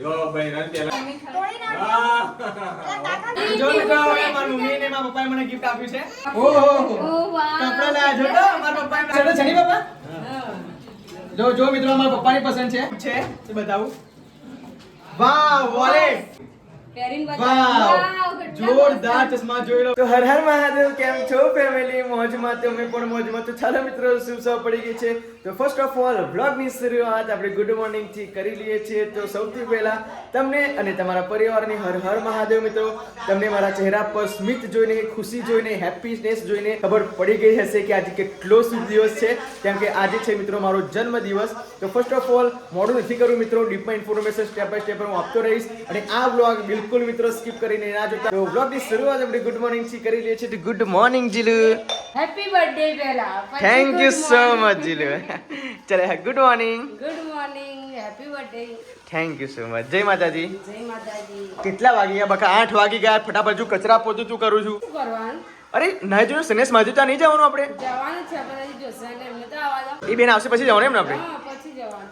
જો ભાઈ. જો મિત્રો હવે મારા મમ્મી ને મારા પપ્પાએ મને ગિફ્ટ આપ્યું છે. ઓહો ઓ કપડા લાયા છો તો મારા પપ્પાએ ચલો છે નહીં પપ્પા. જો જો મિત્રો મારા પપ્પાની પસંદ છે. છે એ બતાવું. વાહ વોલેટ જોરદાર ચશ્મા જોઈ લો. તો હર હર મહાદેવ કેમ છો ફેમિલી મોજમાં તમે પણ મોજમાં. તો ચાલો મિત્રો શુભ પડી ગઈ છે? તો ફર્સ્ટ ઓફ ઓલ બ્લોગની શરૂઆત આપણે ગુડ મોર્નિંગથી કરી લઈએ છીએ. તો સૌથી પહેલા તમને અને તમારા પરિવારની હર હર મહાદેવ મિત્રો તમને મારા ચહેરા પર સ્મિત જોઈને ખુશી જોઈને હેપીનેસ જોઈને ખબર પડી ગઈ હશે કે આજે કેટલો શુભ દિવસ છે. કેમ કે આજે છે મિત્રો મારો જન્મ દિવસ તો ફર્સ્ટ ઓફ ઓલ મોડું નથી કરું મિત્રો ડીપમાં ઇન્ફોર્મેશન સ્ટેપ બાય સ્ટેપ હું આપતો રહીશ. અને આ બ્લોગ બિલકુલ મિત્રો સ્કીપ કરીને ના જોતા. તો બ્લોગની શરૂઆત આપણે ગુડ મોર્નિંગથી કરી લઈએ છીએ. Good morning Jilu. Happy birthday પહેલા thank you so much Jilu. ચલે good morning good morning happy birthday thank you so much જય માતાજી. જય માતાજી. કેટલા વાગી ગયા બકા આઠ વાગી ગયા. ફટાફટ જો કચરા પોતું તું કરું છું. શું કરવાનું? અરે નાઈ જોયું સનેસ માજુતા નહીં જવાનું આપણે. જવાનું છે પણ જો સને ને એમને તો આવા એ બેન આવશે પછી જવાનું એમ ને આપણે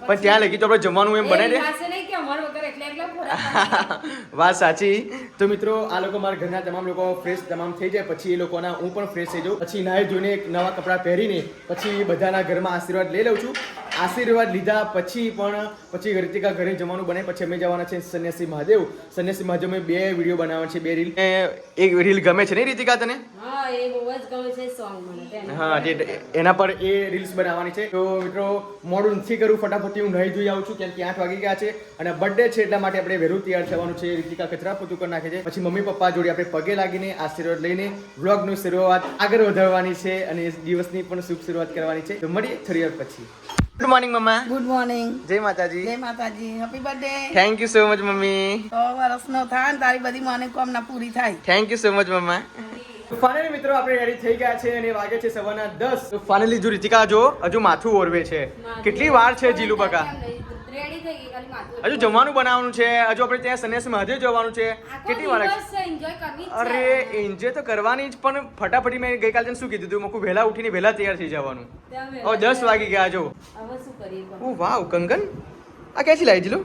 પણ ત્યાં લગી તો આપણે જમવાનું એમ બને એ છે પાસે નહીં કે અમાર વગર એકલા એકલા ખોરાક વાત સાચી. તો મિત્રો આ લોકો મારા ઘરના તમામ લોકો ફ્રેશ તમામ થઈ જાય પછી એ લોકોના હું પણ ફ્રેશ થઈ જાઉં. પછી નાહી ધોઈને એક નવા કપડાં પહેરીને પછી બધાના ઘરમાં આશીર્વાદ લઈ લઉં છું. આશીર્વાદ લીધા પછી પણ પછી રીતિકા ઘરે જમવાનું બને પછી અમે જવાના છે સન્યાસી મહાદેવ. સન્યાસી મહાદેવ મેં બે વીડિયો બનાવવાના છે બે રીલ એક રીલ ગમે છે નહીં રીતિકા તને? હા એ બહુ જ ગમે છે સોંગ મને એના. હા જે એના પર એ રીલ્સ બનાવવાની છે. તો મિત્રો મોડું નથી કરું ફટાફટ હું નહીં જોઈ આવું છું કેમ કે આઠ વાગી ગયા છે અને બર્થડે છે એટલા માટે આપણે વહેલું તૈયાર થવાનું છે. રીતિકા કચરા પોતું કરી નાખે છે. પછી મમ્મી પપ્પા જોડે આપણે પગે લાગીને આશીર્વાદ લઈને વ્લોગની શરૂઆત આગળ વધારવાની છે અને એ દિવસની પણ શુભ શરૂઆત કરવાની છે. તો મળીએ થોડી વાર પછી. ગુડ મોર્નિંગ મમ્મા ગુડ મોર્નિંગ જય માતાજી. જય માતાજી. Happy birthday thank you so much mummy સો વર્ષનો થાય તારી બધી મને કામના પૂરી થાય. થેન્ક યુ સો મચ મમ્મા ફાઇનલી મિત્રો આપણે રેડી થઈ ગયા છે અને વાગે છે સવારના દસ. તો ફાઇનલી જો રીતિકા જો હજુ માથું ઓરવે છે. કેટલી વાર છે જીલુ બકા? હજુ જમવાનું બનાવવાનું છે. હજુ આપણે ત્યાં સન્યાસી મહાદેવ જવાનું છે. કેટલી વાર અરે એન્જોય તો કરવાની જ પણ ફટાફટી મેં ગઈકાલે શું કીધું હતું મૂકું વહેલા ઉઠીને વહેલા તૈયાર થઈ જવાનું. હવે દસ વાગી ગયા જો? ઓ વાવ કંગન. આ ક્યાંથી લાવી જીલું?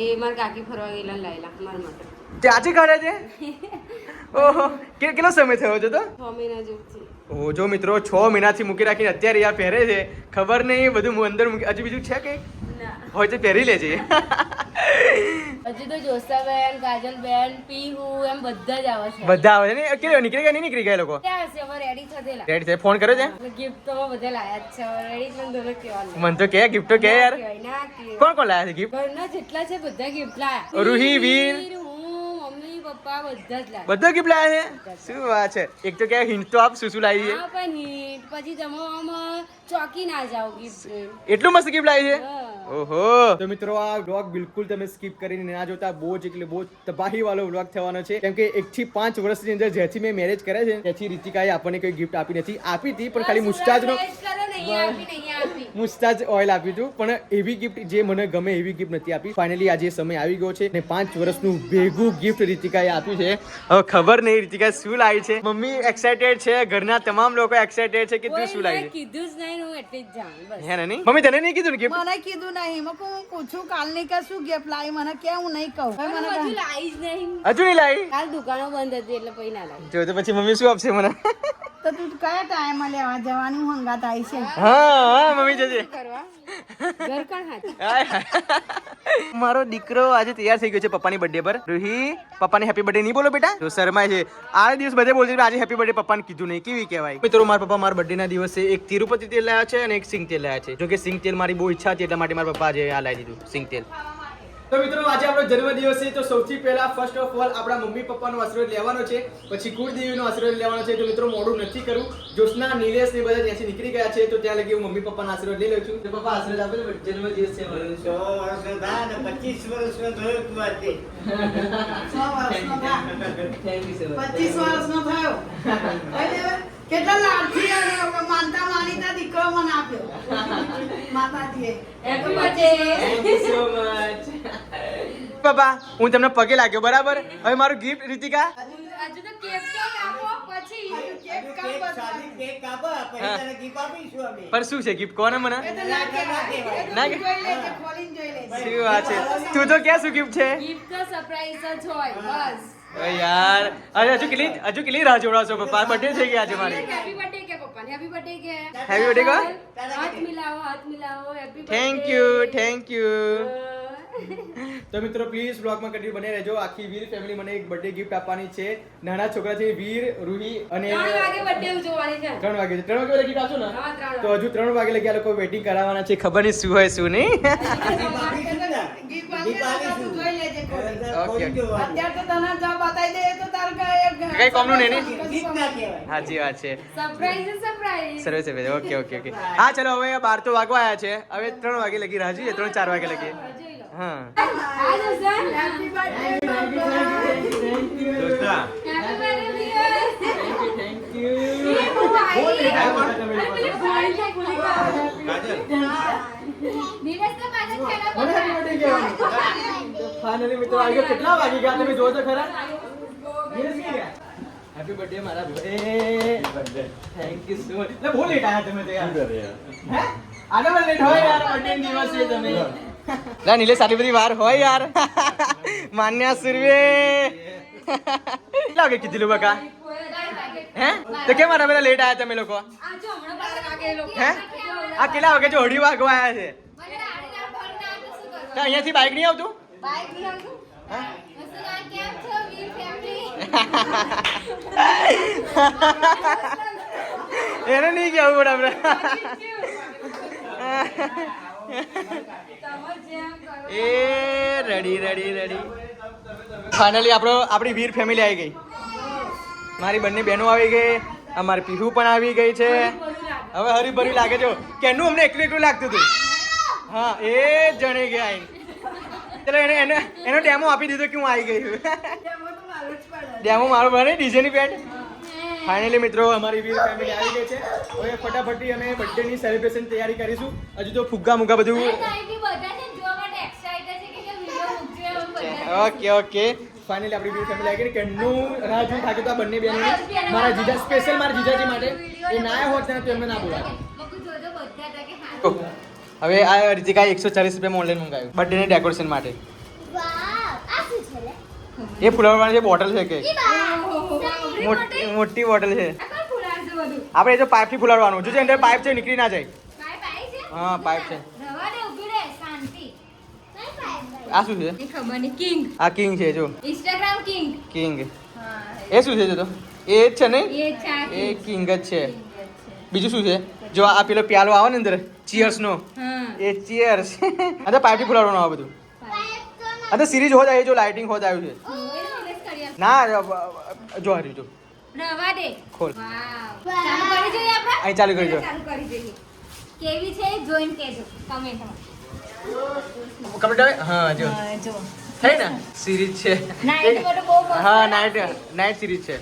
એ મારા કાકી ફરવા ગયેલા લાવેલા મારા માટે. તે આજે કાઢે છે? ઓહો કે કેટલો સમય થયો છે તો ઓ જો મિત્રો છ મહિનાથી મૂકી રાખીને અત્યારે યાર પહેરે છે. ખબર નહીં બધું અંદર મૂકી હજુ બીજું છે કે હોય તો પહેરી લેજે. હજી તો જોસાબેન કાજલબેન પીહુ એમ બધા જ આવે છે. બધા આવે છે ને? કેટલો નીકળી ગયા નહીં નીકળી ગયા લોકો? ક્યાં હશે? હવે રેડી થયેલા રેડી છે? ફોન કર્યો છે? ગિફ્ટ તો અમે બધા લાયા જ છે. રેડી પણ દોનો કહેવાનું. મને તો કે ગિફ્ટ તો કે યાર. કોણ કોણ લાયા છે ગિફ્ટ ઘરના જેટલા છે બધા ગિફ્ટ લાયા. રૂહી, વીર. પપ્પા બધા જ લાયા બધા ગિફ્ટ લાયા છે શું વાત છે. એક તો કે હિન્ટ તો આપ શું શું લાવી છે? હા પણ હિટ પછી જમવામાં ચોકી ના જાઓ ગિફ્ટ એટલું મસ્ત ગિફ્ટ લાવી છે? ઓહો. તો મિત્રો આ વ્લોગ બિલકુલ તમે સ્કીપ કરીને ના જોતા. બહુ જ એટલે બહુ જ તબાહી વાળો વ્લોગ થવાનો છે. કેમ કે એક થી પાંચ વર્ષની અંદર જેથી મેં મેરેજ કર્યા છે ત્યાંથી રીતિકાએ આપણને કોઈ ગિફ્ટ આપી નથી આપી હતી પણ ખાલી મુસ્ટાજનો મુસ્ટાજ ઓઇલ આપ્યું હતું પણ એવી ગિફ્ટ જે મને ગમે એવી ગિફ્ટ નથી આપી. ફાઇનલી આજે સમય આવી ગયો છે ને પાંચ વર્ષનું ભેગું ગિફ્ટ રીતિકાએ આપ્યું છે. હવે ખબર નહીં રીતિકા શું લાવી છે. મમ્મી એક્સાઇટેડ છે ઘરના તમામ લોકો એક્સાઇટેડ છે કે તું શું લાવી છે? કીધું જ નહીં હું એટલે જ જાણ બસ. હે ને નહીં? મમ્મી તને નહીં કીધું ને ગિફ્ટ મને કીધું નહીં મકો હું પૂછું કાલની કે શું ગિફ્ટ લાવી? મને કે હું નહીં કહું. હવે મને હજુ લાવી જ નહીં. હજુ નહીં લાવી? કાલ દુકાનો બંધ હતી એટલે પછી ના લાવી. જો તો પછી મમ્મી શું આપશે મને? તો તું કયા ટાઈમે લેવા જવાની? હંગાત આવી છે. હા હા મમ્મી જજે. ઘર કોણ હાથ? હાય, હાય. મારો દીકરો આજે તૈયાર થઈ ગયો છે પપ્પાની બર્થડે પર. રૂહી પપ્પાને હેપી બર્થડે નહીં બોલો બેટા. તો શરમાય છે. આ દિવસ બધે બોલશે આજે હેપી બર્થડે પપ્પાને કીધું નહીં. કેવી કહેવાય? મિત્રો મારા પપ્પા મારા બર્થડે ના દિવસે એક તિરુપતિ તેલ લાવ્યા છે અને એક સિંગ તેલ લાવ્યા છે. જો કે સિંગ તેલ મારી બહુ ઈચ્છા હતી એટલા માટે મારા પપ્પા આજે આ લાવી દીધું સિંગ તેલ. તો મિત્રો આજે આપણો જન્મદિવસ છે. તો સૌથી પહેલા ફર્સ્ટ ઓફ ઓલ આપણા મમ્મી પપ્પાનો આશીર્વાદ લેવાનો છે. પછી કુળદેવીનો આશીર્વાદ લેવાનો છે. તો મિત્રો મોડું નથી કરું. જોશના નિલેશ ને બધા ત્યાંથી નીકળી ગયા છે. તો ત્યાં લગી હું મમ્મી પપ્પાનો આશીર્વાદ લઈ લઉં છું. તો પપ્પા આશીર્વાદ આપે ને જન્મદિવસ છે મારો. સો વર્ષનો ને પચીસ વર્ષનો થયો તું આજે સો વર્ષનો થયા. પચીસ વર્ષનો થયો. કેટલા લાડથી આવ્યો માનતા માનીતા દીકરો મને આપ્યો. માતાજીએ. Happy birthday you so much. હું તમને પગે લાગ્યો બરાબર? હવે મારું ગિફ્ટ રીતિકા? હજુ તો કેક તો આપો પછી કેક કાપ કેક સાદી કેક કાપો, પછી. તને gift આપીશું અમે. પર શું છે ગિફ્ટ કોને મને? ના કે ના તું જોઈ લેજે, ખોલીને જોઈ લેજે. શું વાત છે? તું તો ક્યાં શું ગિફ્ટ છે? ગિફ્ટ તો સરપ્રાઈઝ જ હોય બસ. યાર. અરે હજુ કેટલી હજુ કેટલી રાહ જોડાશો પપ્પા? બર્થડે થઈ ગયા છે મારી. હેપી બર્થડે કે પપ્પાને? હેપી બર્થડે કે? હેપી બર્થડે કો? હાથ મિલાવો હાથ મિલાવો. Happy thank you thank you તો મિત્રો પ્લીઝ બ્લોગમાં કન્ટિન્યુ બને રહેજો. આખી વીર ફેમિલી મને એક બર્થડે ગિફ્ટ આપવાની છે. નાના છોકરા છે વીર રૂહી અને ત્રણ વાગે બર્થડે ઉજવવાની છે. ત્રણ વાગે છે. ત્રણ વાગે લગી આપશો ને? તો હજુ ત્રણ વાગે લગી આ લોકો વેટિંગ કરાવવાના છે. ખબર નહીં શું હોય શું નહીં. હા ચલો હવે બાર તો વાગવા આવ્યા છે. હવે ત્રણ વાગે લગી રાહ જોઈએ ત્રણ ચાર વાગે લગી. હા આ જશે happy birthday દોસ્તા happy birthday Veer thank you એ બહુ આવી તમે અરે પેલી ભાઈ છે ભૂલી ગયો કાજલ નીરજ તો પાછળ ખેલા મને happy birthday કહેવાનું. તો finally મિત્રો આવી ગયા કેટલા વાગી ગયા તમે જોવો તો ખરા હેપી બર્થડે મારા ભાઈ થેન્ક યુ સો મચ બહુ લેટ આયા તમે તો યાર હે આગળ પણ લેટ હોય યાર બર્થડે દિવસ છે તમે લા નીલે સારી બધી વાર હોય યાર. માન્યા સુરવે. લાગે કીધેલું બકા? હે? તો કેમ મારા બધા લેટ આયા તમે લોકો? હે? આ કેટલા વાગે જો અઢી વાગવા આયા છે? ના ના અહીંયાથી બાઇક નહીં આવતું? બાઈકની આવતું એને નહીં કેવું પડે આપણે. એ રેડી રેડી રેડી. ફાઇનલી આપણો આપણી વીર ફેમિલી આવી ગઈ. મારી બંને બહેનો આવી ગઈ અમારી પીહુ પણ આવી ગઈ છે. હવે હરીભરી લાગે છે. કેનું અમને એકલું એકલું લાગતું હતું? હા એ જણે ગયા આઈ ચલો એને એને એનો ડેમો આપી દીધો કે હું આવી ગઈ છું. ડેમો મારો ભરે ડીજેની પેન્ટ. ફાઇનલી મિત્રો અમારી વીર ફેમિલી આવી ગઈ છે. હવે ફટાફટી અમે બર્થડેની સેલિબ્રેશન તૈયારી કરીશું. હજુ તો ફુગ્ગા મુગ્ગા બધું ઓકે ઓકે. ફાઇનલી આપણી વીર ફેમિલી આવી ગઈ. કેનું રાહ જોઈને થાક્યો તો આ બંને બહેનોને. મારા જીજા સ્પેશિયલ મારા જીજાજી માટે. એ ના હોત ને તો એમને ના બોલાવે હવે આ રીતિકા એકસો ચાલીસ રૂપિયામાં ઓનલાઈન મંગાવ્યું. બર્થડેની ડેકોરેશન માટે. એ ફુલાવવાની જે બોટલ છે કે? મોટી બોટલ છે. આ આપણે એ તો પાઇપથી ફુલાવવાનું. જો અંદર પાઇપ છે નીકળી ના જાય. હા પાઇપ છે. આ શું છે? ખબર નહીં. કિંગ. આ કિંગ છે જો. Instagram king. કિંગ. એ શું છે જો તો? એ જ છે નહીં? એ કિંગ. જ છે. બીજું શું છે? જો આ પેલો પ્યાલો આવે ને અંદર ચીયર્સ નો એ ચીયર્સ. અંદર પાઇપથી ફુલાવવાનું આવે બધું. અંદર સિરીઝ હોત આવી જો લાઇટિંગ હોત જાય છે. ના જો જો જો. રવા દે. ખોલ. ચાલુ કરી જોઈએ આપણે? અહીં ચાલુ કરી દો. ચાલુ કરી જોઈએ. કેવી છે? જોઈન કેજો કમેન્ટમાં કમ્પ્લીટ હા જો. જો. થઈ ને? સિરીઝ છે. નાઈટ માટે બહુ હા લાગે. નાઇટ નાઇટ સિરીઝ છે.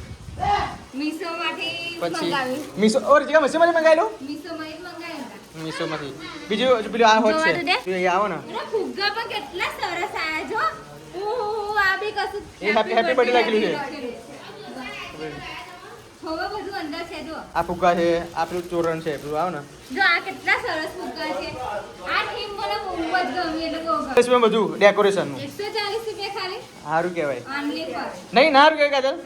મંગાવી. મીશો ઓર જીગા મસીમાંથી મંગાવેલું મીશોમાં જ મંગાવ્યું હતા. મીશોમાંથી બીજું પેલું આ હોત છે. આવો ને. ફુગ્ગા પણ કેટલા સરસ આ એ હેપી હેપી બર્થડે લખેલું છે. આ ફુગ્ગા છે આ પેલું ચોરણ છે પેલું આવ ને. જો આ કેટલા સરસ ફુગ્ગા છે. આ થીમ મને બહુ જ ગમી એટલે બહુ ગમી. બધું ડેકોરેશનનું. 140 રૂપિયા ખાલી? સારું કહેવાય. ઓનલી પર. નહીં ના રૂપિયા કાજલ?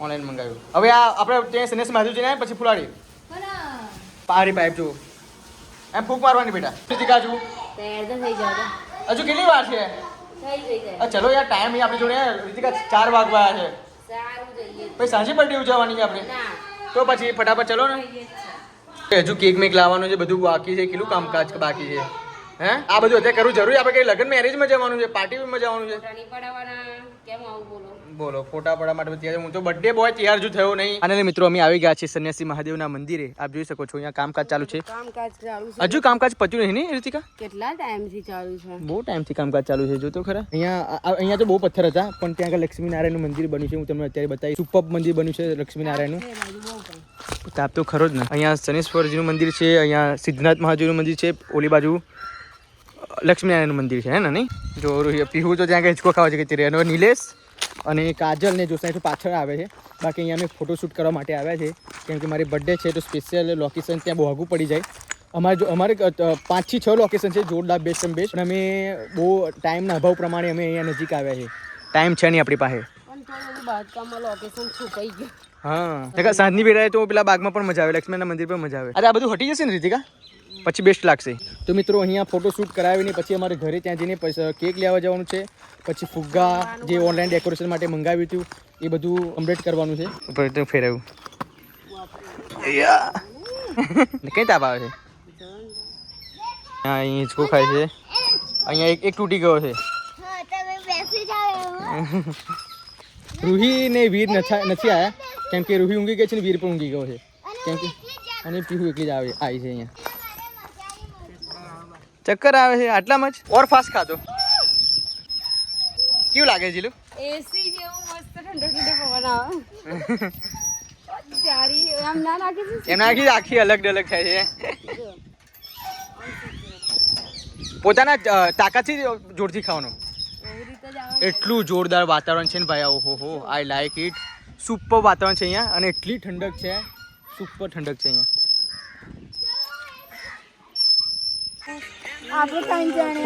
ઓનલાઈન મંગાવ્યું. હવે આ આપણે ત્યાં સનેસ માધુ જઈને પછી ફુલાડી. પારી પાઇપ જો એમ ફૂક મારવાની બેટા. કાજુ તૈયાર તો થઈ જાવ હજુ કેટલી વાર છે? ચલો યાર ટાઈમ આપણી જોડે રીતિકા ચાર વાગવા છે. પછી સાંજે બર્થડે ઉજવવાની છે આપણે? તો પછી ફટાફટ ચલો ને. હજુ કેક મેક લાવવાનું છે બધું બાકી છે કેટલું કામકાજ બાકી છે? હે? આ બધું અત્યારે કરવું જરૂરી આપણે કઈ લગ્ન મેરેજમાં જવાનું છે પાર્ટીમાં જવાનું છે? કેમ આવું બોલો? બોલો ફોટા પડવા માટે તૈયાર હું તો બર્થડે બોય તૈયાર જો થયો નહીં. અને મિત્રો અમે આવી ગયા છીએ સન્યાસી મહાદેવના મંદિરે. આપ જોઈ શકો છો અહીંયા કામકાજ ચાલુ છે. કામકાજ ચાલુ હજુ કામકાજ પત્યું નહીં ને રીતિકા? કેટલા ટાઈમથી ચાલુ છે? બહુ ટાઈમથી કામકાજ ચાલુ છે જો તો ખરા. અહીંયા અહીંયા તો બહુ પથ્થર હતા પણ ત્યાં આગળ લક્ષ્મીનારાયણનું મંદિર બન્યું છે હું તમને અત્યારે બતાવી સુપર મંદિર બન્યું છે લક્ષ્મીનારાયણનું. તાપ તો ખરો જ ને. અહીંયા શનેશ્વરજીનું મંદિર છે અહીંયા સિદ્ધનાથ મહાદેવનું મંદિર છે ઓલી બાજુ લક્ષ્મીનારાયણનું મંદિર છે હે ને નહીં? જો પીવું પીહુ તો ત્યાં આગળ હિંચકો ખાવા છે કે નીલેશ? અને કાજલ ને જોસાઈ પાછળ આવે છે. બાકી અહીંયા અમે ફોટોશૂટ કરવા માટે આવ્યા છે. કેમ કે મારી બર્થડે છે તો સ્પેશિયલ લોકેશન ત્યાં બહુ આગું પડી જાય. અમારે અમારે પાંચથી છ લોકેશન છે જોરદાર બેસ્ટ એમ બેસ્ટ પણ અમે બહુ ટાઈમના અભાવ પ્રમાણે અમે અહીંયા નજીક આવ્યા છે ટાઈમ છે નહીં આપણી પાસે. પણ હા. સાંજની વેળાએ તો પેલા બાગમાં પણ મજા આવે લક્ષ્મીના મંદિર પર મજા આવે. અરે આ બધું હટી જશે ને રીતિકા? પછી બેસ્ટ લાગશે. તો મિત્રો અહીંયા ફોટોશૂટ કરાવીને પછી અમારે ઘરે ત્યાં જઈને કેક લેવા જવાનું છે. પછી ફુગ્ગા જે ઓનલાઈન ડેકોરેશન માટે મંગાવ્યું હતું એ બધું કમ્પ્લીટ કરવાનું છે. ઉપર તો ફેરવ્યું કઈ તાપ આવે છે? અહીંયા અહીં હિંચકો ખાય છે. અહીંયા એક એક તૂટી ગયો છે. રૂહી ને વીર નથા- નથી આવ્યા કેમ કે રૂહી ઊંઘી ગઈ છે ને વીર પણ ઊંઘી ગયો છે. કેમ કે અને પીહુ એકલી જ આવે આવી છે અહીંયા. ચક્કર આવે છે આટલામાં જ? ઓર ફાસ્ટ ખાધો. કેવું લાગે જીલું? એસી જેવું મસ્ત ઠંડો ઠંડો પવન આવે. પ્યારી ના નાખી દીધું? એમના આખી અલગ અલગ થાય છે. પોતાના તાકાતથી જોરથી ખાવાનું. એટલું જોરદાર વાતાવરણ છે ને ભાઈ ઓહો હો આઈ લાઈક ઇટ સુપર વાતાવરણ છે અહીંયા અને એટલી ઠંડક છે. સુપર ઠંડક છે અહીંયા.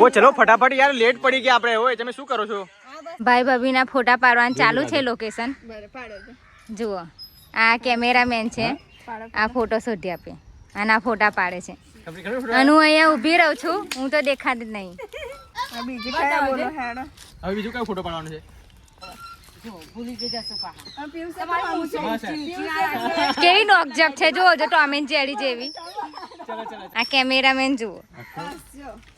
ઓ ચલો ફટાફટ યાર લેટ પડી ગયા આપણે. ઓય તમે શું કરો છો? ભાઈ ભાભીના ફોટા પાડવાનું ચાલુ છે લોકેશન જુઓ આ કેમેરામેન છે. આ ફોટો શોધી આપે. અને આ ફોટા પાડે છે. અને હું અહીંયા ઊભી રહું છું. હું તો દેખાતી જ નહીં. બીજું કઈ ફોટો પાડવાનો છે ભૂલી જ જશો પાછા તમારી ઊંચી કેવી નોકજક છે? જુઓ જો ટોમ એન્ડ જેરી જેવી. આ કેમેરામેન જુઓ.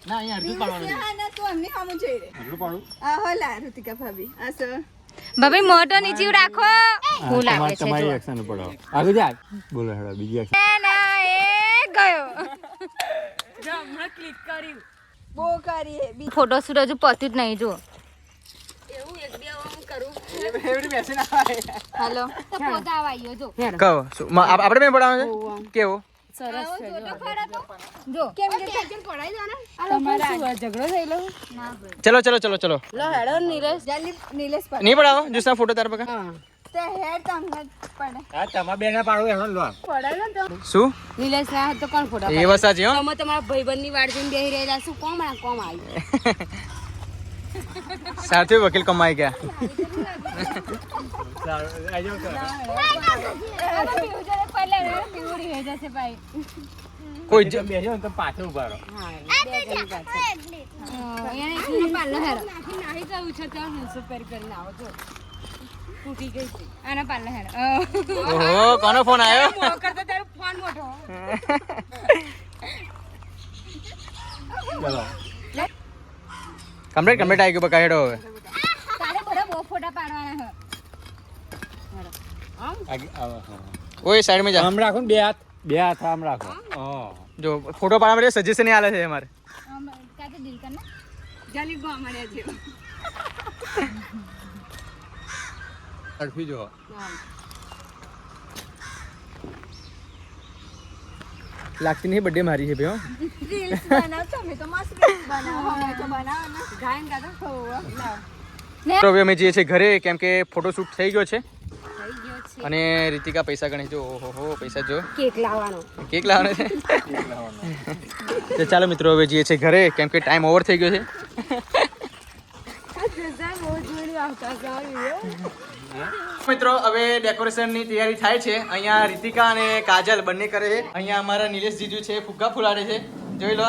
ના અહીંયા અડધું પાડવાનું છે. ભાભી. મોટો નીચે રાખો. ફૂલ આપે છે તમારી એક્શન પડો આગળ જા બોલો હેડો બીજી એક્શન ના, ના, એ ગયો. જો હમણાં ક્લિક કર્યું. ફોટોશૂટ હજુ પત્યું જ નહીં જુઓ. કેવો? સરસ છે જો. જો. તમારા શું આ ઝઘડો થયેલો ચલો ચલો ચલો ચલો. લો હેડો નીલેશ. નહીં પડાવો? જુસના ફોટો તાર પકા? હા. હા તમારા બેને પાડો એનો લો. શું? નીલેશ ના તો કોણ ફોટા એ વાત સાચી તમે તમારા ભાઈબંધની વાડ જોઈને બેહી રહેલા શું? કોમ આ કોમ આવ્યું સાથે વકીલ કમાઈ ગયા. કોઈ બેસો તો પાછળ ઊભા રહો કોનો ફોન આવ્યો? ફોન મોટો ચલો. કમ્પ્લીટ કમ્પ્લીટ આવી ગયું બકા હેડો હવે તારે બધા બહુ ફોટા પાડવાના આગળ આવો, હા. ઓય સાઈડમાં જા આમ રાખો ને બે હાથ બે હાથ આમ રાખો હા જો ફોટો પાડવા માટે સજેશન આલે છે અમારે કાતે દિલ કરના જલી ગો મળ્યા છે અડફી જો લાગતી નહીં બર્થડે મારી છે ભાઈ ગાયન ગાતો તો હવે અમે જઈએ છીએ ઘરે કેમ કે ફોટોશૂટ થઈ ગયો છે. અને રીતિકા પૈસા ગણે જો ઓહો હો પૈસા જો. કેક લાવવાનો. કેક લાવવાનો છે? તો ચાલો મિત્રો હવે જઈએ છીએ ઘરે કેમ કે ટાઈમ ઓવર થઈ ગયો છે. મિત્રો હવે ડેકોરેશનની તૈયારી થાય છે. અહીંયા રીતિકા અને કાજલ બંને કરે છે. અહીંયા અમારા નિલેશ જીજુ છે ફુગ્ગા ફુલાડે છે. જોઈ લો.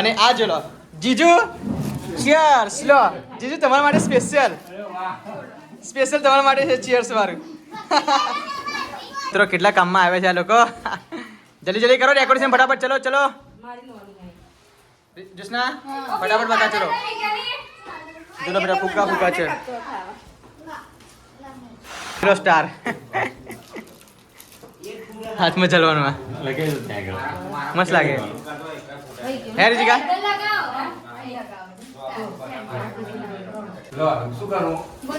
અને આ જો લો. જીજુ ચિયર્સ લો. જીજુ તમારા માટે સ્પેશિયલ સ્પેશિયલ તમારા માટે છે ચિયર્સ વાળું મિત્રો કેટલા કામમાં આવે છે આ લોકો. જલ્દી જલ્દી કરો ડેકોરેશન ફટાફટ. ચલો ચલો. જસના ફટાફટ બતા ચલો. ચલો બેટા ફૂકા ફૂકા છે. હીરો સ્ટાર હાથમાં ચલવાનું મસ્ત લાગે. હે રીતિકા?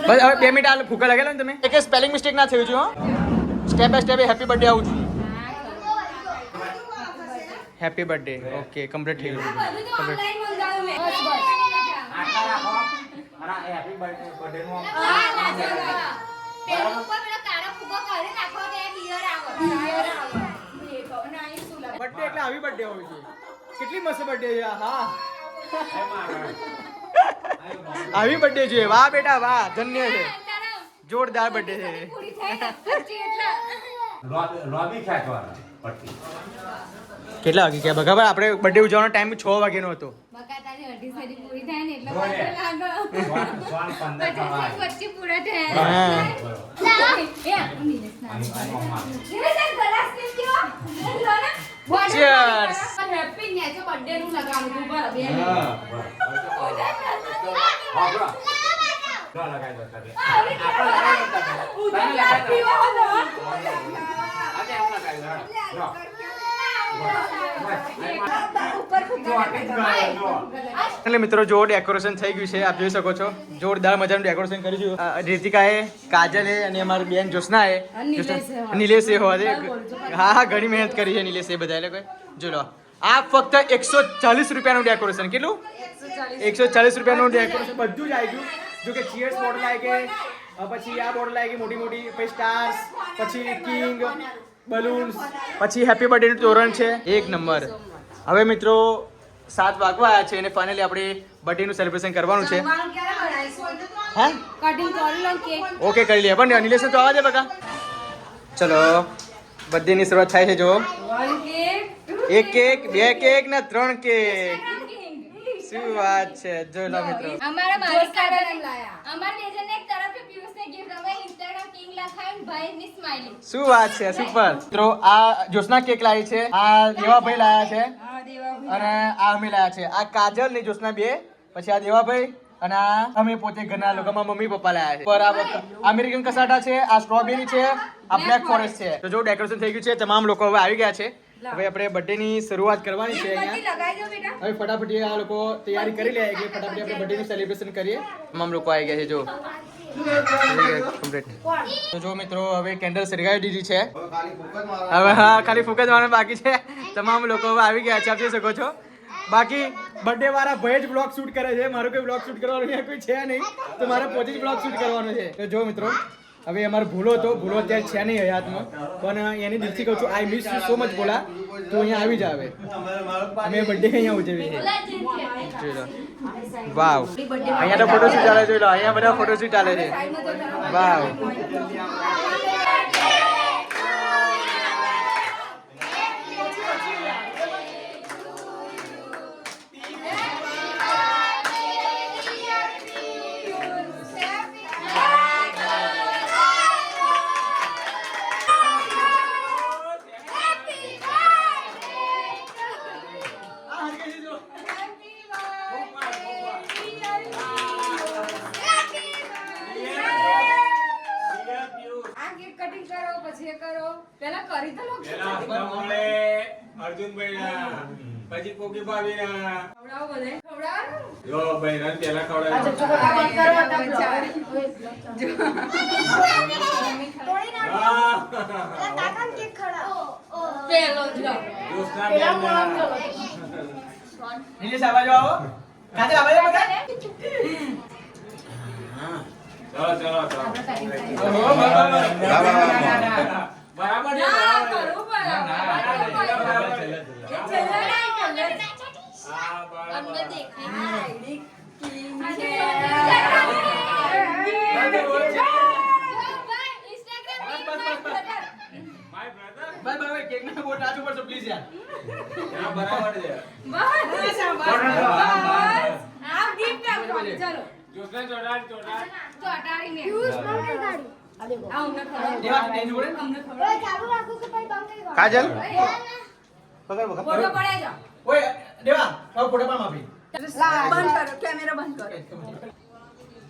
બસ હવે બે મિનિટ આ ફૂકા લાગેલા ને તમે. એક સ્પેલિંગ મિસ્ટેક ના થયું છે હો. Step by step happy birthday આવું છું. હેપી બર્થડે ઓકે કમ્પ્લીટ થઈ ગયું. કમ્પ્લીટ હેપી બર્થડે નું હા, નાચો. પેલું ઉપર પેલો કાળો ફુગ્ગો કરી નાખો કે પિયર આવે. બર્થડે એટલે આવી બર્થડે હોવી જોઈએ કેટલી મસ્ત બર્થડે છે હા. આવી બર્થડે છે. વાહ બેટા વાહ. ધન્ય છે. જોરદાર બર્થડે છે. પૂરી થાય ને. પછી એટલે લોબી ખેંચવાના કેટલા વાગે ગયા? બરાબર આપણે બર્થડે ઉજવવાનો ટાઈમ છ વાગ્યાનો હતો. લગાવી એટલે મિત્રો જો ડેકોરેશન થઈ ગયું છે આપ જોઈ શકો છો. જોરદાર મજાનું ડેકોરેશન કર્યું છે રીતિકાએ કાજલે અને અમારી બેન અને નિલેશે હોવા. હા હા ઘણી મહેનત કરી છે નિલેશે બધા લોકોએ જો લો. આ ફક્ત એકસો ચાલીસ રૂપિયાનું ડેકોરેશન કેટલું? એકસો ચાલીસ રૂપિયાનું ડેકોરેશન બધું જ આવી ગયું. જો કે ચીયર્સ બોર્ડ લાગે પછી આ બોર્ડ લાગે મોટી મોટી પછી સ્ટાર્સ પછી કિંગ બલૂન્સ પછી હેપી બર્થડે નું તોરણ છે. એક નંબર. હવે મિત્રો સાત વાગવા આવ્યા છે અને ફાઇનલી આપણે બર્થડે નું સેલિબ્રેશન કરવાનું છે. ઓકે કરી લઈએ. પણ નિલેશ તો આવા દે બકા. ચલો બર્થડે ની શરૂઆત થાય છે જો એક કેક બે કેક ને ત્રણ કેક શું વાત છે? જો લો મિત્રો. અમારા માલિક કાઢીને લાયા. અમારા બેજનને એક તરફથી પિયુષને ગિફ્ટ અમે Instagram king લખાયું ભાઈની smiley. શું વાત છે? સુપર. મિત્રો આ જોશના કેક લાવી છે. આ દેવાભાઈ લાયા છે. અને આ અમે લાયા છે. આ કાજલ ને જોશના બે પછી આ દેવાભાઈ અને આ અમે પોતે ઘરના લોકો અમારા મમ્મી પપ્પા લાયા છે. પર આ અમેરિકન કસાટા છે આ સ્ટ્રોબેરી છે આ બ્લેક ફોરેસ્ટ છે. તો જો ડેકોરેશન થઈ ગયું છે તમામ લોકો હવે આવી ગયા છે. હવે આપણે બર્થડે ની શરૂઆત કરવાની છે અહીંયા. લગાવી દો બેટા. હવે ફટાફટ આ લોકો તૈયારી કરી લે એટલે ફટાફટ આપણે બર્થડે નું સેલિબ્રેશન કરીએ. તમામ લોકો આવી ગયા છે જો. તો જો મિત્રો હવે કેન્ડલ સળગાવી દીધી છે. હવે હા ખાલી ફૂક જ મારવાનું બાકી છે. તમામ લોકો હવે આવી ગયા છે આપ જોઈ શકો છો. બાકી બર્થડે વાળા ભાઈ જ બ્લોગ શૂટ કરે છે. મારો કોઈ બ્લોગ શૂટ કરવાનો કોઈ છે નહીં. તો મારે પોતે જ બ્લોગ શૂટ કરવાનો છે. તો જો મિત્રો હવે અમારો ભૂલો હતો ભૂલો અત્યારે છે નહીં હયાતમાં. પણ એની દિલથી કહું છું I miss you so much બોલા તું અહીંયા આવી જ આવે અમે બર્થડે અહીંયા ઉજવીએ છે વાવ. અહીંયા તો ફોટોશૂટ ચાલે છે અહીંયા બધા ફોટોશૂટ ચાલે છે. વાવ. કરી તો લો અર્જુનભાઈ પછી કોકી ભાભી ખવડાવો બધે. ખવડાવો જો ભાઈ રન પેલા અચ્છા પેલો આવો. આવા બધા ચલો ચલો ચલો. બરાબર. છે, બરાબર છે. ચોટાડ, ચોટાડ. ચોટાડીને. આ અમને ખવડાવો. દેવા તું તેની જોડે અમને ખવડાવો. કાજલ? પકડ પકડ. ફોટો પડે જો. ઓય દેવા હવે ફોટો પણ માફી. બંધ કરો કેમેરા બંધ કરો.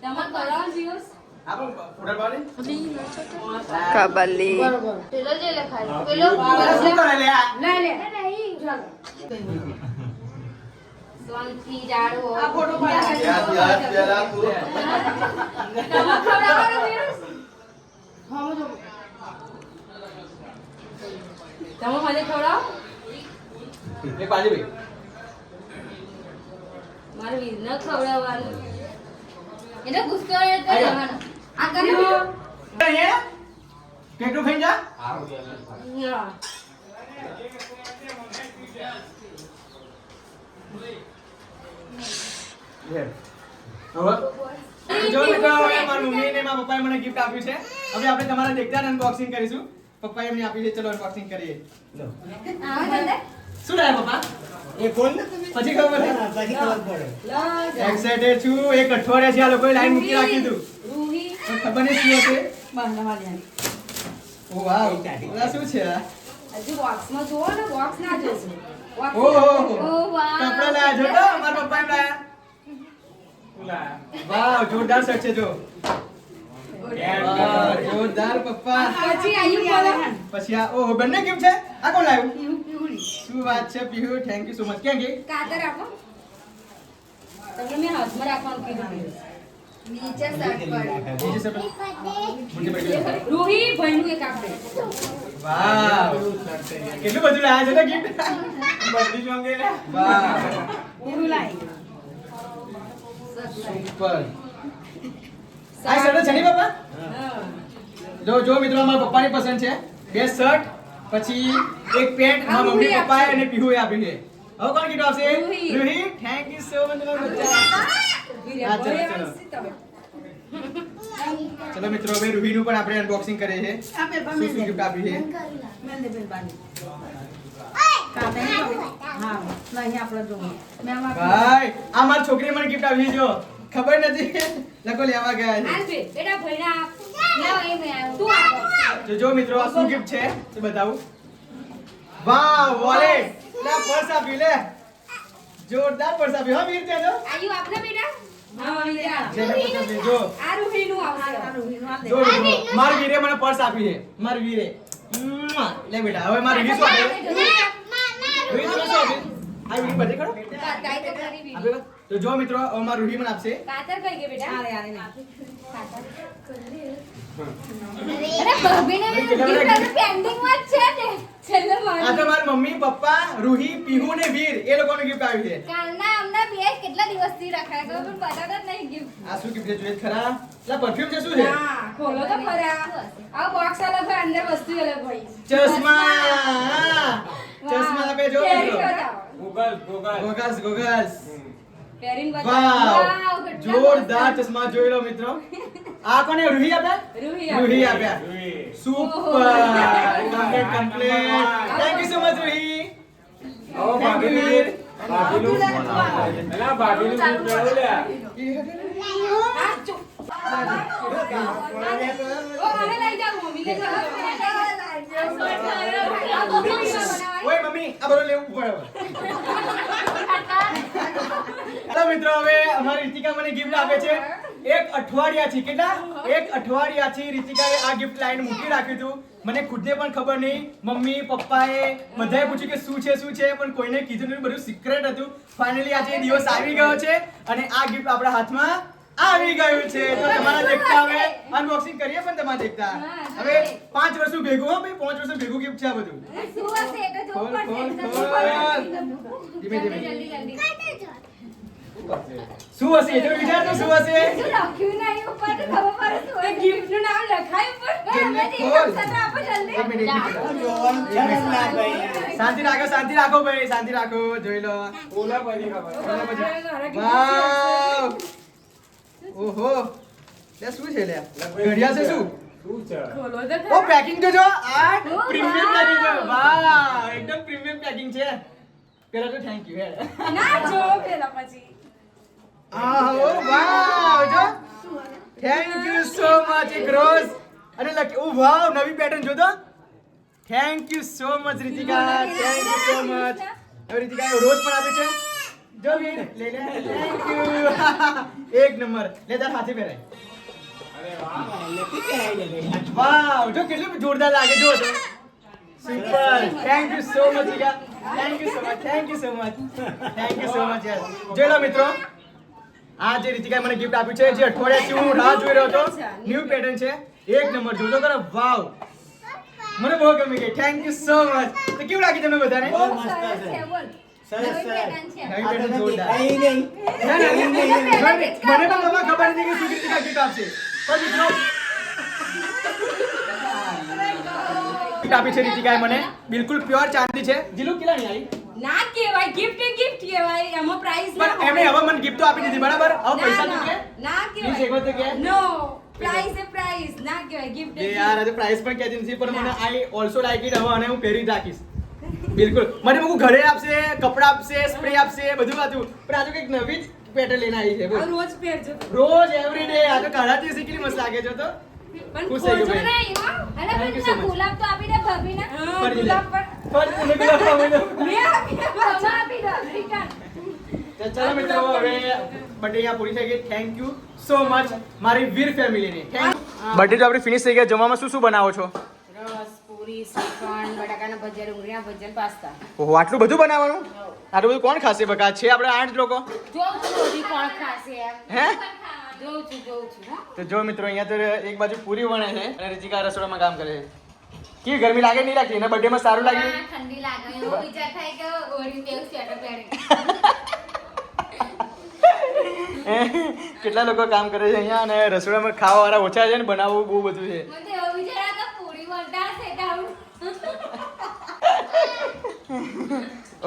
તમારે ખવડાવો જીવસ આપો પેલો જે લખાય પેલો શું કરે લે લઈ લે સોનથી જાડવો. આ ફોટો પાડો. તમે ખવડાવવાનો પીયુષ? તમે મને ખવડાવો? ભાઈ મારે વીરને ખવડાવવાનું. એને ગુસ્સો આવે તો જવાનો. આ કરે અહીંયા? કેટલું ખાઈ જા? હા. હવે? જો મિત્રો હવે મમ્મી ને મારા પપ્પાએ મને ગિફ્ટ આપ્યું છે. હવે આપણે તમારા દેખતા અનબોક્સિંગ કરીશું. પપ્પા એમને આપી છે ચલો અનબોક્સિંગ કરીએ. શું લાયા પપ્પા? એ ફોન પછી ખબર પડે? પછી ખબર પડે. એક્સાઇટેડ છું. એક અઠવાડિયાથી આ લોકોએ લાઈન મૂકી રાખી હતું ખબર નહીં શું હશે? ઓ વાવ. ઓલા શું છે આ? હજુ બોક્સમાં જોવો ને બોક્સ ના જોશો બોક્સ ઓહો. ઓ વાહ કપડા લાયા જો તો મારા પપ્પાએ લાયા. વાવ જોરદાર શર્ટ છે જો. જોરદાર પપ્પા પછી આયુ બોલો પછી આ ઓહો બંને કેમ છે આ કોણ લાવ્યું શું વાત છે Pihu thank you so much ક્યાં ગઈ કાતર આપો. તમને મેં હાથમાં રાખવાનું કીધું નીચે શર્ટ પર બીજી સબ મુજે પડી ગયું. રૂહી ભાઈનું એક આપે વાવ. કેટલું બધું લાયા છે ને ગિફ્ટ? બધી જ માંગે લે વાવ. એવું લાય. સુપર આ શર્ટ છે ને બાપા? જો જો મિત્રો મારા પપ્પાની પસંદ છે. બે શર્ટ પછી એક પેન્ટ મારા મમ્મી પપ્પાએ અને પીહુએ આપીને. હવે કોણ કીધું આવશે Ruhi. Ruhi? Thank you so much બચ્ચા ચલો, ચલો. ચલો મિત્રો હવે રૂહીનું પણ આપણે અનબોક્સિંગ કરીએ છે શું શું ગિફ્ટ આપી છે? મેં દે પેપરની કાતે હા નહીં આપણે જોવું. મેં આમાં ભાઈ આ મારી છોકરી મને ગિફ્ટ આપી છે જો. ખબર નથી. લખો લેવા ગયા છે. બેટા ભાઈના લાવ એ મેં આવ્યો. તું જો મિત્રો આ શું ગિફ્ટ છે? તે બતાવું. વાવ વોલેટ લે પર્સ આપી લે. જોરદાર પર્સ આપી. હા વીર તેનો આયુ આપને બેટા? માર વીરે મને પર્સ આપી છે. માર વીરે. લે બેટા હવે માર આપે? આપે? વીર બધી કરી. તો જો મિત્રો હવે માર રૂહી મને આપશે કાતર કઈ ગઈ બેટા આરે આરે ના અરે ભાભીને અરે કેટલા બધા gift પેન્ડિંગમાં જ છે ને છેલ્લે આ મારી તો મારા મમ્મી પપ્પા રૂહી પીહુ ને વીર એ લોકોનું ગિફ્ટ આવી છે કાલના અમને બે કેટલા દિવસથી રખાય ગયો પણ બતાવતા જ નહીં gift. આ શું ગિફ્ટ છે જોઈએ ખરા લા પરફ્યુમ છે શું છે હા ખોલો તો ખરા આ બોક્સ અલગ હોય અંદર વસ્તુ અલગ હોય ચશ્મા ચશ્મા આપે જો પહેરી મિત્રો બતાવો. ગૂગલ ગૂગલ ગોગલ્સ ગોગલ્સ પહેરીને વાવ જોરદાર ચશ્મા જોઈ લો મિત્રો. આ કોને રૂહી આપ્યા? રૂહી રૂહી આપ્યા. Super complete complete thank you so much Ruhi. ઓ ભાભી. ભાભી લે ચૂપ. ઓ, મને લઈ જાઓ, મમ્મી. લઈ. ઓય, મમ્મી, આ બધું લેવું હેલો મિત્રો, હવે અમારી રીતિકા મને ગિફ્ટ આપે છે. એક અઠવાડિયાથી કેટલા? એક અઠવાડિયાથી રીતિકાએ આ ગિફ્ટ લાઈન મૂકી રાખ્યું હતું. મને ખુદને પણ ખબર નહીં. મમ્મી, પપ્પાએ બધાએ પૂછ્યું કે શું છે શું છે, પણ કોઈને કીધું નહીં. બધું સિક્રેટ હતું. ફાઇનલી આજે દિવસ આવી ગયો છે અને આ ગિફ્ટ આપણા હાથમાં આવી ગયું છે. તો તમારા દેખતા હવે અનબોક્સિંગ કરીએ પણ તમારા દેખતા. હવે પાંચ વર્ષનું ભેગું હો ભાઈ પાંચ વર્ષનું ભેગું ગિફ્ટ છે આ બધું. શું હશે? એ તો જોવું પડશે. ખોલ, ખોલ. ધીમે ધીમે. જલ્દી, જલ્દી. શું હશે? એ તો શું હશે? લખ્યું નહીં ઉપર તો ખબર પડે શું ગિફ્ટનું નામ લખાય ઉપર. એક એક શાંતિ રાખો શાંતિ રાખો ભાઈ શાંતિ રાખો. જોઈ લો. ઓલા પછી ખબર. બોલો પછી. વાવ. ઓહો. લે શું છે લે? ઘડિયાળ છે શું? શું છે? ખોલો તો ઓ પેકિંગ તો જો આ પ્રીમિયમ પેકિંગ છે. વાહ એકદમ પ્રીમિયમ પેકિંગ છે. પેલા તો થેન્ક યુ હેડ ના જો પેલા પછી. આ ઓ વાવ જો. થેન્ક યુ સો મચ એક રોઝ અને લકી ઓ વાવ નવી પેટર્ન જો તો thank you so much Ritika thank you so much હવે રીતિકા રોજ પણ આપે છે. જો લે લે. થેન્ક યુ એક નંબર. લે, તાર હાથે પહેરાય. અરે વાહ લેતી આઈ લે વાવ જો કેટલું જોરદાર લાગે, જો તો super thank you so much Ritika thank you so much thank you so much thank you so much યાર જોઈ મિત્રો. આ જે રીતિકાએ મને ગિફ્ટ આપ્યું છે, જે અઠવાડિયાથી હું રાહ જોઈ રહ્યો હતો ન્યૂ પેટર્ન છે. એક નંબર જોજો કરો. વાવ મને બહુ ગમી ગઈ. થેન્ક યુ સો મચ તો કેવું લાગ્યું તમને બધાને? બહુ મસ્ત છે. ના, ના, ખબર નથી કે પણ મિત્રો આપી છે રીતિકાએ મને. બિલકુલ પ્યોર ચાંદી છે. જીલુ કેટલાની આવી? ના કેવાય ગિફ્ટ ગિફ્ટ કેવાય એમાં પ્રાઇસ પણ એમણે હવે મને ગિફ્ટ તો આપી દીધી બરાબર? હવે પૈસા તો કે? ના કેવાય એક વાર તો કે? નો પ્રાઇઝ એ પ્રાઇઝ ના કેવાય ગિફ્ટ એ યાર આજે પ્રાઇસ પણ કહેતી નથી પણ મને આઈ ઓલસો લાઈક ઇટ હવે અને હું પહેરી રાખીશ. બિલકુલ. મને મૂકું ઘરે આપશે કપડા આપશે સ્પ્રે આપશે બધું હતું પણ આજે તો કંઈક નવી જ પેટર્ન લઈને આવી છે રોજ પહેરજો રોજ એવરી ડે આ તો કાઢાતી શીખી મસ્ત લાગે છે તો. પણ ખુશ થઈ ગયો અરે પણ. ગુલાબ તો આપી દે ભાભીને. હા, ગુલાબ પણ. ફરી તને ગુલાબ આપી. મેં આપી દો ચાલો. મિત્રો હવે બટેયા પૂરી થઈ ગઈ. થેન્ક યુ સો મચ મારી વીર ફેમિલીને થેન્ક તો આપણે ફિનિશ થઈ ગયા જમવામાં શું શું બનાવો છો? પૂરી શ્રીખંડ બટાકાના ભજીયા ડુંગળીના ભજીયા પાસ્તા. ઓહો આટલું બધું બનાવવાનું? આટલું બધું કોણ ખાશે? બકા છે આપણે આઠ લોકો? જોઉં છું બધી કોણ ખાશે હે? જોઉં છું જોઉં છું તો જો મિત્રો અહીંયા તો એક બાજુ પૂરી વણે છે અને રીતિકા રસોડામાં કામ કરે છે. કેવી ગરમી લાગે નહીં લાગતી? એના બર્થડેમાં સારું લાગ્યું? હા, ઠંડી લાગે. એવો વિચાર થાય કે ઓરી બેવું સ્વેટર પહેરી. કેટલા લોકો કામ કરે છે અહીંયા અને રસોડામાં ખાવા વાળા ઓછા છે ને બનાવવું બહુ બધું છે મને તો એવો વિચાર આવે કે પૂરી વળતા હશે તો આવું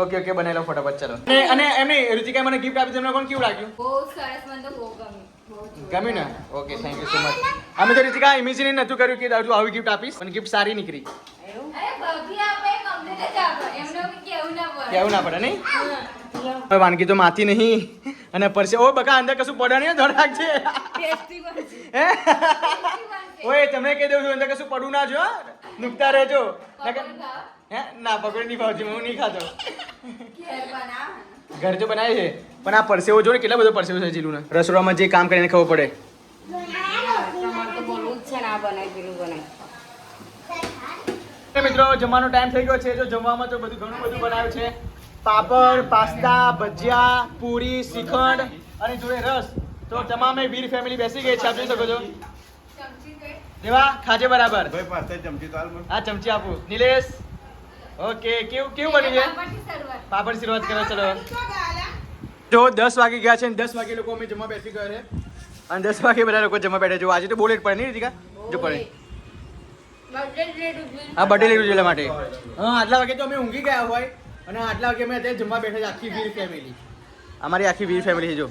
ઓકે ઓકે બનાવી લો ફટાફટ ચલો. અને એમને રુચિકા મને ગિફ્ટ આપી તમને કોણ કેવું લાગ્યું? બહુ સરસ મને તો બહુ ગમ્યું. ગમ્યું. ને? Okay thank you so much અમે તો રુચિકા ઇમેજિન નતું કર્યું કે તું આવી ગિફ્ટ આપીશ પણ ગિફ્ટ સારી નીકળી. કેવું ના પડે. કેવું ના પડે નહીં? હવે વાનગી તો માથી નહીં અને પરસે ઓ બકા અંદર કશું પડે નહીં ધડ છે. હે? ઓય તમે કહી દઉં છું અંદર કશું પડવું ના જો નુકતા રહેજો. હે? ના પકોડી નહીં ભાવજી હું નહીં ખાતો. ઘેર ઘર જો બનાવે છે પણ આ પરસેવો જો ને કેટલા બધો પરસેવો છે જીલુને. રસોડામાં જે કામ કરીને ખબર પડે. તમારે તો બોલવું જ છે ને આ બનાય પેલું બનાય. તો મિત્રો જમવાનો ટાઈમ થઈ ગયો છે જો જમવામાં તો બધું ઘણું બધું બનાવ્યું છે. પાપડ પાસ્તા ભજીયા પૂરી શ્રીખંડ અને જોડે રસ. તો તમામે વીર ફેમિલી બેસી ગઈ છે આપ જોઈ શકો છો? દેવા ખાજે બરાબર. ભાઈ પાસે ચમચી તો હાલ મને. આ ચમચી આપું. નિલેશ? ઓકે કેવું કેવું બન્યું છે. પાપડ શરૂઆત. કરો ચલો. જો દસ વાગી ગયા છે ને દસ વાગે લોકો અમે જમવા બેસી ગયા છે. અને દસ વાગે બધા લોકો જમવા બેઠા જો આજે તો બોલેટ લેટ પડે નહીં રીતિકા? જો પડે. હા બર્થડે લેવું છે એટલા માટે. હા આટલા વાગે તો અમે ઊંઘી ગયા હોય. અને આટલા વાગે અમે અત્યારે જમવા બેઠા છે આખી વીર ફેમિલી અમારી આખી વીર ફેમિલી છે જો.